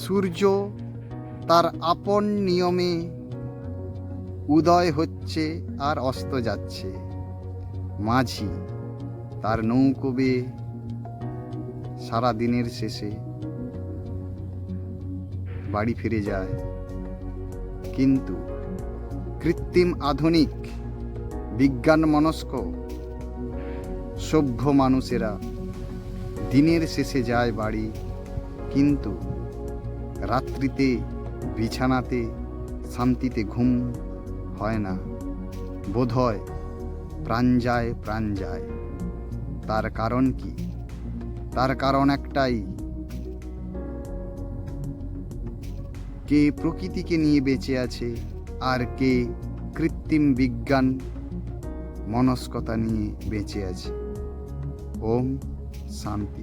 সূর্য তার আপন নিয়মে উদয় হচ্ছে আর অস্ত যাচ্ছে। মাঝি তার নৌকো বেয়ে সারা দিনের শেষে বাড়ি ফিরে যায়। কিন্তু কৃত্রিম আধুনিক বিজ্ঞান মনস্ক সভ্য মানুষেরা দিনের শেষে যায় বাড়ি, কিন্তু রাত্রিতে, বিছানাতে, শান্তিতে ঘুম হয় না। বোধ হয় প্রাণ যায় প্রাণ যায়। তার কারণ কি? তার কারণ একটাই। কে প্রকৃতিকে নিয়ে বেঁচে আছে আর কে কৃত্রিম বিজ্ঞান মনস্কতা নিয়ে বেঁচে আছে। ওম শান্তি।